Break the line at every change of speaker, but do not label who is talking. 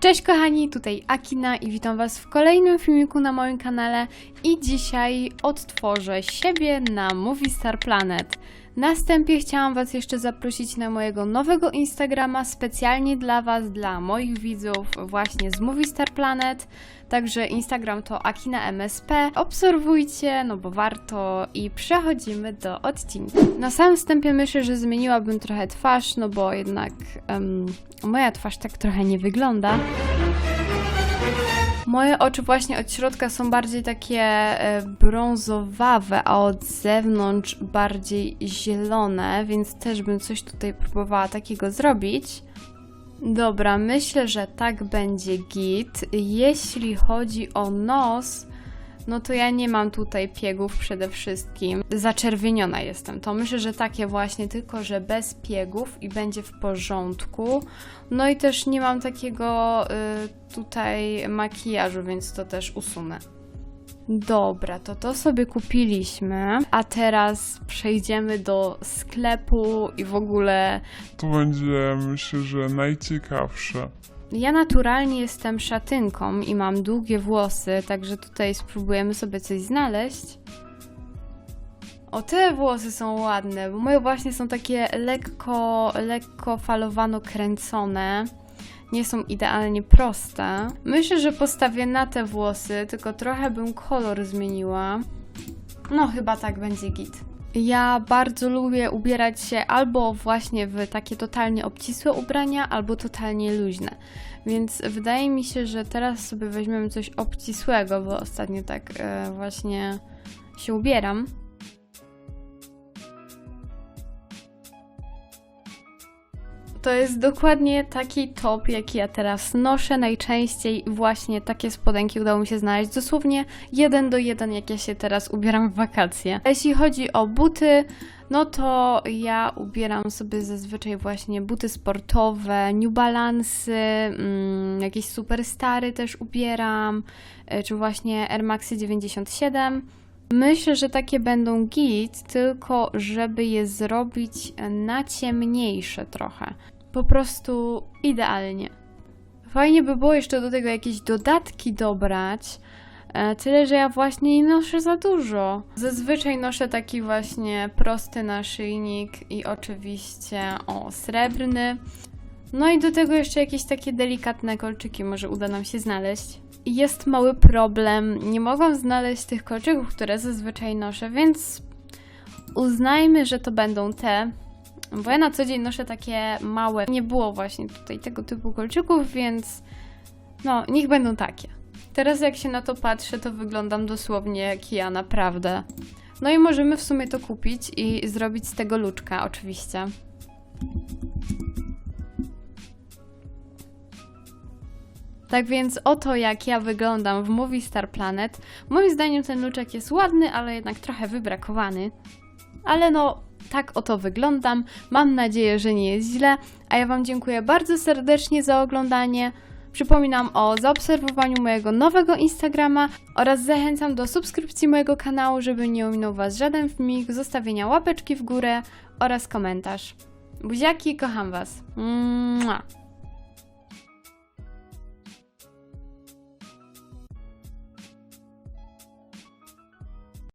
Cześć kochani, tutaj Akina i witam Was w kolejnym filmiku na moim kanale i dzisiaj odtworzę siebie na Movie Star Planet. Na wstępie chciałam Was jeszcze zaprosić na mojego nowego Instagrama specjalnie dla Was, dla moich widzów właśnie z Movie Star Planet. Także Instagram to Akina MSP. Obserwujcie, no bo warto i przechodzimy do odcinka. Na samym wstępie myślę, że zmieniłabym trochę twarz, no bo jednak em, moja twarz tak trochę nie wygląda. Moje oczy właśnie od środka są bardziej takie e, brązowawe, a od zewnątrz bardziej zielone, więc też bym coś tutaj próbowała takiego zrobić. Dobra, myślę, że tak będzie git. Jeśli chodzi o nos, no to ja nie mam tutaj piegów przede wszystkim. Zaczerwieniona jestem. To myślę, że takie właśnie, tylko że bez piegów i będzie w porządku. No i też nie mam takiego y, tutaj makijażu, więc to też usunę. Dobra, to to sobie kupiliśmy, a teraz przejdziemy do sklepu i w ogóle
To będzie, myślę, że najciekawsze.
Ja naturalnie jestem szatynką i mam długie włosy, także tutaj spróbujemy sobie coś znaleźć. O, te włosy są ładne, bo moje właśnie są takie lekko, lekko falowano kręcone. Nie są idealnie proste. Myślę, że postawię na te włosy, tylko trochę bym kolor zmieniła. No, chyba tak będzie git. Ja bardzo lubię ubierać się albo właśnie w takie totalnie obcisłe ubrania, albo totalnie luźne. Więc wydaje mi się, że teraz sobie weźmiemy coś obcisłego, bo ostatnio tak e, właśnie się ubieram. To jest dokładnie taki top, jaki ja teraz noszę najczęściej. Właśnie takie spodenki udało mi się znaleźć. Dosłownie jeden do jeden, jak ja się teraz ubieram w wakacje. Jeśli chodzi o buty, no to ja ubieram sobie zazwyczaj właśnie buty sportowe, New Balance, mm, jakieś Superstary też ubieram, e, czy właśnie Air Maxy 97. Myślę, że takie będą git, tylko żeby je zrobić na ciemniejsze trochę. Po prostu idealnie. Fajnie by było jeszcze do tego jakieś dodatki dobrać. e, Tyle, że ja właśnie nie noszę za dużo. Zazwyczaj noszę taki właśnie prosty naszyjnik i oczywiście o srebrny. No i do tego jeszcze jakieś takie delikatne kolczyki może uda nam się znaleźć. Jest mały problem, nie mogłam znaleźć tych kolczyków, które zazwyczaj noszę, więc uznajmy, że to będą te. Bo ja na co dzień noszę takie małe. Nie było właśnie tutaj tego typu kolczyków, więc no, niech będą takie. Teraz jak się na to patrzę, to wyglądam dosłownie jak ja, naprawdę. No i możemy w sumie to kupić i zrobić z tego luczka, oczywiście. Tak więc oto jak ja wyglądam w Movie Star Planet. Moim zdaniem ten luczek jest ładny, ale jednak trochę wybrakowany. Ale no, tak oto wyglądam. Mam nadzieję, że nie jest źle. A ja Wam dziękuję bardzo serdecznie za oglądanie. Przypominam o zaobserwowaniu mojego nowego Instagrama oraz zachęcam do subskrypcji mojego kanału, żeby nie ominął Was żaden filmik, zostawienia łapeczki w górę oraz komentarz. Buziaki, kocham Was. Mua.